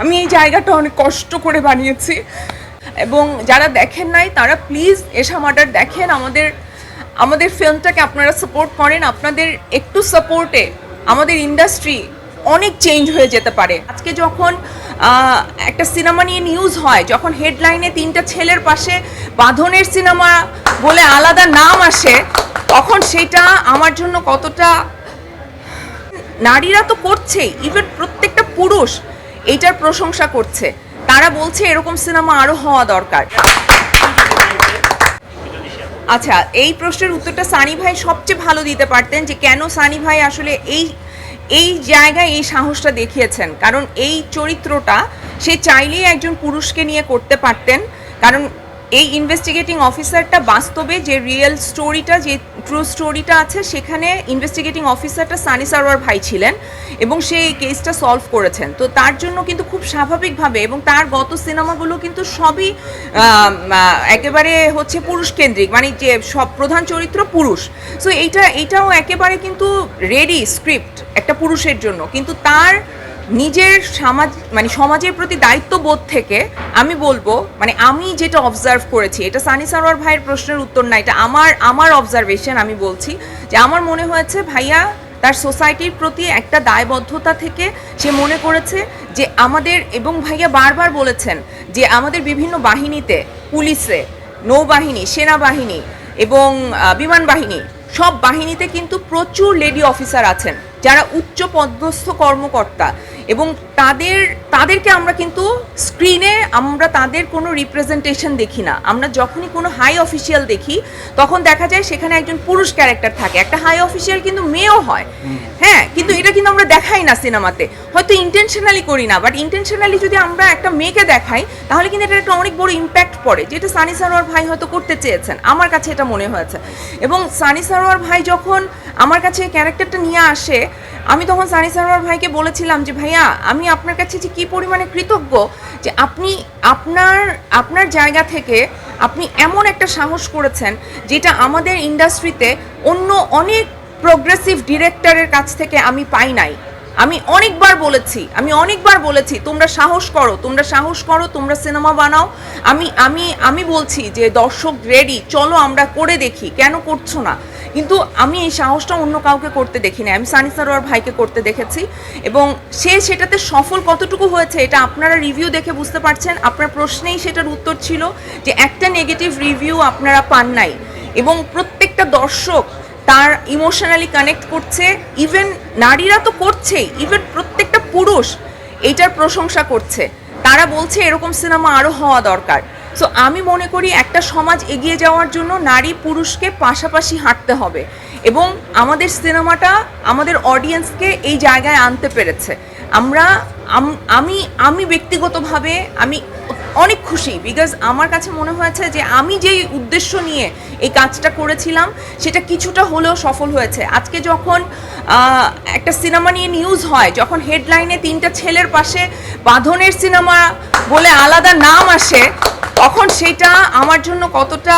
আমি এই জায়গাটা অনেক কষ্ট করে বানিয়েছি। এবং যারা দেখেন নাই, তারা প্লিজ এশা মার্ডার দেখেন। আমাদের আমাদের ফিল্মটাকে আপনারা সাপোর্ট করেন। আপনাদের একটু সাপোর্টে আমাদের ইন্ডাস্ট্রি অনেক চেঞ্জ হয়ে যেতে পারে। আজকে যখন একটা সিনেমা নিয়ে নিউজ হয়, যখন হেডলাইনে তিনটা ছেলের পাশে বাঁধনের সিনেমা বলে আলাদা নাম আসে, তখন সেটা আমার জন্য কতটা, নারীরা তো করছেই। ইভেন প্রত্যেকটা পুরুষ এইটার প্রশংসা করছে। তারা বলছে এরকম সিনেমা আরও হওয়া দরকার। আচ্ছা এই প্রশ্নের উত্তরটা সানি ভাই সবচেয়ে ভালো দিতে পারতেন যে কেন সানি ভাই আসলে এই এই জায়গায় এই সাহসটা দেখিয়েছেন। কারণ এই চরিত্রটা সে চাইলেই একজন পুরুষকে নিয়ে করতে পারতেন। কারণ এই ইনভেস্টিগেটিং অফিসারটা বাস্তবে যে রিয়েল স্টোরিটা যে ট্রু স্টোরিটা আছে, সেখানে ইনভেস্টিগেটিং অফিসারটা সানি সারোয়ার ভাই ছিলেন এবং সে এই কেসটা সলভ করেছেন। তো তার জন্য কিন্তু খুব স্বাভাবিকভাবে এবং তার গত সিনেমাগুলো কিন্তু সবই একেবারে হচ্ছে পুরুষ কেন্দ্রিক মানে যে সব প্রধান চরিত্র পুরুষ। সো এইটা এইটাও একেবারে কিন্তু রেডি স্ক্রিপ্ট একটা পুরুষের জন্য। কিন্তু তার নিজের সমাজ মানে সমাজের প্রতি দায়িত্ববোধ থেকে আমি বলব মানে আমি যেটা অবজার্ভ করেছি, এটা সানি সারোয়ার ভাইয়ের প্রশ্নের উত্তর না, এটা আমার আমার অবজারভেশন আমি বলছি, যে আমার মনে হয়েছে ভাইয়া তার সোসাইটির প্রতি একটা দায়বদ্ধতা থেকে সে মনে করেছে যে আমাদের, এবং ভাইয়া বারবার বলেছেন যে আমাদের বিভিন্ন বাহিনীতে, পুলিশে, নৌবাহিনী, সেনাবাহিনী এবং বিমান বাহিনী সব বাহিনীতে কিন্তু প্রচুর লেডি অফিসার আছেন, যারা উচ্চ পদস্থ কর্মকর্তা। এবং তাদের, তাদেরকে আমরা কিন্তু স্ক্রিনে আমরা তাদের কোনো রিপ্রেজেন্টেশন দেখি না। আমরা যখনই কোনো হাই অফিসিয়াল দেখি, তখন দেখা যায় সেখানে একজন পুরুষ ক্যারেক্টার থাকে। একটা হাই অফিসিয়াল কিন্তু মেয়েও হয়। হ্যাঁ কিন্তু এটা কিন্তু আমরা দেখাই না সিনেমাতে। হয়তো ইন্টেনশনালি করি না বাট ইন্টেনশনালি যদি আমরা একটা মেয়েকে দেখাই, তাহলে কিন্তু এটা একটা অনেক বড় ইম্প্যাক্ট পড়ে। যেটা সানি সারোয়ার ভাই হয়তো করতে চেয়েছেন, আমার কাছে এটা মনে হয়েছে। এবং সানি সারোয়ার ভাই যখন আমার কাছে ক্যারেক্টারটা নিয়ে আসে, আমি তখন সানি সারোয়ার ভাইকে বলেছিলাম যে, ভাইয়া, আমি আপনার কাছে যে কী পরিমাণে কৃতজ্ঞ যে আপনি আপনার আপনার জায়গা থেকে আপনি এমন একটা সাহস করেছেন যেটা আমাদের ইন্ডাস্ট্রিতে অন্য অনেক প্রোগ্রেসিভ ডিরেক্টরের কাছ থেকে আমি পাই নাই। আমি অনেকবার বলেছি, আমি অনেকবার বলেছি, তোমরা সাহস করো, তোমরা সাহস করো, তোমরা সিনেমা বানাও। আমি আমি আমি বলছি যে দর্শক রেডি চলো আমরা করে দেখি, কেন করছ না? কিন্তু আমি এই সাহসটা অন্য কাউকে করতে দেখি না আমি সানি সারোয়ার ভাইকে করতে দেখেছি এবং সে সেটাতে সফল কতটুকু হয়েছে এটা আপনারা রিভিউ দেখে বুঝতে পারছেন। আপনার প্রশ্নেই সেটার উত্তর ছিল যে একটা নেগেটিভ রিভিউ আপনারা পান নাই। এবং প্রত্যেকটা দর্শক তার ইমোশনালি কানেক্ট করছে। ইভেন নারীরা তো করছেই। ইভেন প্রত্যেকটা পুরুষ এইটার প্রশংসা করছে। তারা বলছে এরকম সিনেমা আরও হওয়া দরকার। সো আমি মনে করি একটা সমাজ এগিয়ে যাওয়ার জন্য নারী পুরুষকে পাশাপাশি হাঁটতে হবে। এবং আমাদের সিনেমাটা আমাদের অডিয়েন্সকে এই জায়গায় আনতে পেরেছে। আমরা আমি আমি ব্যক্তিগতভাবে, আমি অনেক খুশি বিকজ আমার কাছে মনে হয়েছে যে আমি যেই উদ্দেশ্য নিয়ে এই কাজটা করেছিলাম, সেটা কিছুটা হলেও সফল হয়েছে। আজকে যখন একটা সিনেমা নিয়ে নিউজ হয়, যখন হেডলাইনে তিনটা ছেলের পাশে বাঁধনের সিনেমা বলে আলাদা নাম আসে, তখন সেটা আমার জন্য কতটা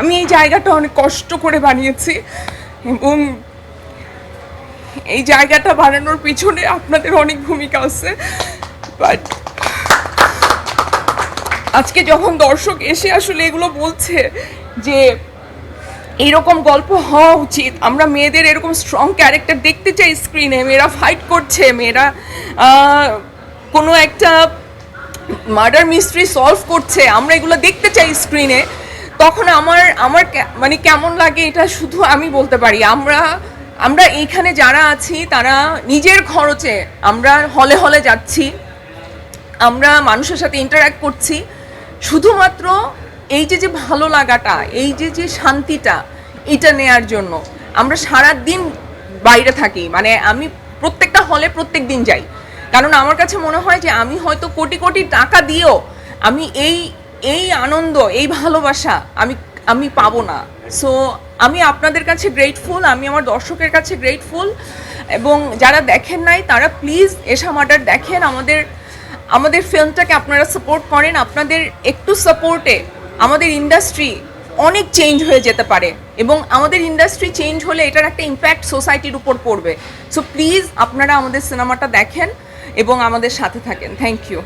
আমি এই জায়গাটা অনেক কষ্ট করে বানিয়েছি এবং এই জায়গাটা বানানোর পিছনে আপনাদের অনেক ভূমিকা আছে বাট আজকে যখন দর্শক এসে আসলে এগুলো বলছে যে এইরকম গল্প হওয়া উচিত, আমরা মেয়েদের এরকম স্ট্রং ক্যারেক্টার দেখতে চাই স্ক্রিনে মেয়েরা ফাইট করছে, মেয়েরা কোনো একটা মার্ডার মিস্ট্রি সলভ করছে, আমরা এগুলো দেখতে চাই স্ক্রিনে তখন আমার আমার মানে কেমন লাগে এটা শুধু আমি বলতে পারি। আমরা আমরা এইখানে যারা আছি, তারা নিজের খরচে আমরা হলে হলে যাচ্ছি। আমরা মানুষের সাথে ইন্টারাক্ট করছি। শুধুমাত্র এই যে যে ভালো লাগাটা, এই যে যে শান্তিটা, এটা নেয়ার জন্য আমরা সারা দিন বাইরে থাকি। মানে আমি প্রত্যেকটা হলে প্রত্যেক দিন যাই। কারণ আমার কাছে মনে হয় যে, আমি হয়তো কোটি কোটি টাকা দিয়েও আমি এই এই আনন্দ, এই ভালোবাসা আমি আমি পাবো না। সো আমি আপনাদের কাছে গ্রেটফুল আমি আমার দর্শকের কাছে গ্রেটফুল এবং যারা দেখেন নাই, তারা প্লিজ এশা মার্ডার দেখেন, আমাদের আমাদের ফিল্মটাকে আপনারা সাপোর্ট করেন। আপনাদের একটু সাপোর্টে আমাদের ইন্ডাস্ট্রি অনেক চেঞ্জ হয়ে যেতে পারে এবং আমাদের ইন্ডাস্ট্রি চেঞ্জ হলে এটার একটা ইম্প্যাক্ট সোসাইটির উপর পড়বে। সো প্লিজ আপনারা আমাদের সিনেমাটা দেখেন এবং আমাদের সাথে থাকেন। Thank you